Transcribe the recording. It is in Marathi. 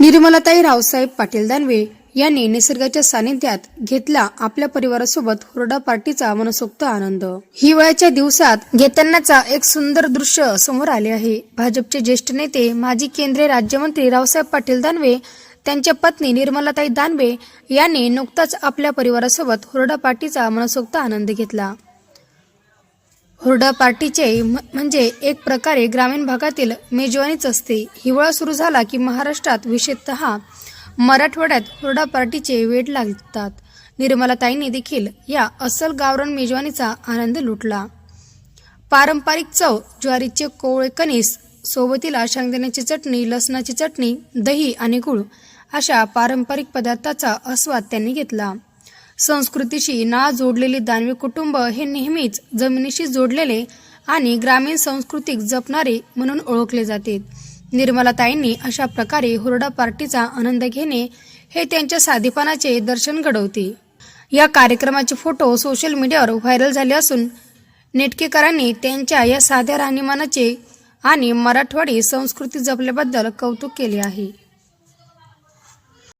निर्मलाताई रावसाहेब पाटील दानवे यांनी निसर्गाच्या सानिध्यात घेतला आपल्या परिवारासोबत हुरडा पार्टीचा मनसोक्त आनंद. हिवाळ्याच्या दिवसात घेतानाचा एक सुंदर दृश्य समोर आले आहे. भाजपचे ज्येष्ठ नेते माजी केंद्रीय राज्यमंत्री रावसाहेब पाटील दानवे त्यांच्या पत्नी निर्मलाताई दानवे यांनी नुकताच आपल्या परिवारासोबत हुरडा पार्टीचा मनसोक्त आनंद घेतला. हुरडा पार्टीचे म- म्हणजे एक प्रकारे ग्रामीण भागातील मेजवानीच असते. हिवाळा सुरू झाला की महाराष्ट्रात विशेषतः मराठवाड्यात हुरडा पार्टीचे वेड लागतात. निर्मलाताईंनी देखील या अस्सल गावरान मेजवानीचा आनंद लुटला. पारंपरिक चव ज्वारीचे कोवळे कणीस सोबतीला शेंगदाण्याची चटणी लसणाची चटणी दही आणि गुळ अशा पारंपरिक पदार्थाचा आस्वाद त्यांनी घेतला. संस्कृतीशी ना जोडलेले दानवी कुटुंब हे नेहमीच जमिनीशी जोडलेले आणि ग्रामीण संस्कृतीक जपणारे म्हणून ओळखले जाते. निर्मलाताईंनी अशा प्रकारे हुरडा पार्टीचा आनंद घेणे हे त्यांच्या साधेपणाचे दर्शन घडवते. या कार्यक्रमाचे फोटो सोशल मीडियावर व्हायरल झाले असून नेटकेकरांनी त्यांच्या या साध्या राहणीमानाचे आणि मराठवाडी संस्कृती जपल्याबद्दल कौतुक केले आहे.